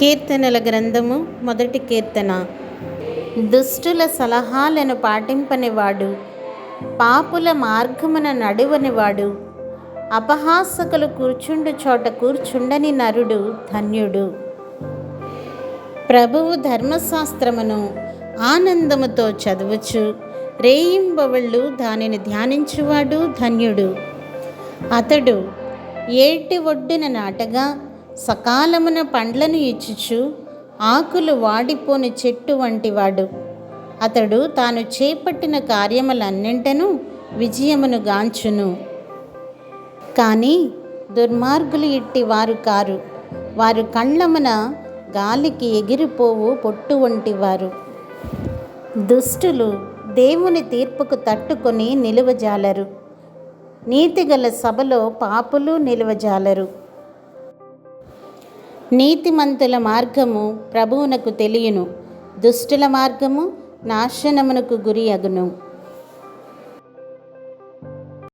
కీర్తనల గ్రంథము మొదటి కీర్తన. దుష్టుల సలహాలను పాటింపనివాడు పాపుల మార్గమున నడువనివాడు అపహాసకులు కూర్చుండు చోట కూర్చుండని నరుడు ధన్యుడు. ప్రభువు ధర్మశాస్త్రమును ఆనందముతో చదువుచు రేయింబవళ్ళు దానిని ధ్యానించువాడు ధన్యుడు. అతడు ఏటి ఒడ్డున నాటగా సకాలమున పండ్లను ఇచ్చుచు ఆకులు వాడిపోని చెట్టు వంటివాడు. అతడు తాను చేపట్టిన కార్యములన్నింటను విజయమును గాంచును. కానీ దుర్మార్గులు ఇట్టి వారు కారు. వారు కళ్ళమున గాలికి ఎగిరిపోవు పొట్టు వంటివారు. దుష్టులు దేవుని తీర్పుకు తట్టుకొని నిలువజాలరు. నీతిగల సభలో పాపులు నిలువజాలరు. నీతిమంతుల మార్గము ప్రభువునకు తెలియను. దుష్టుల మార్గము నాశనమునకు గురి అగును.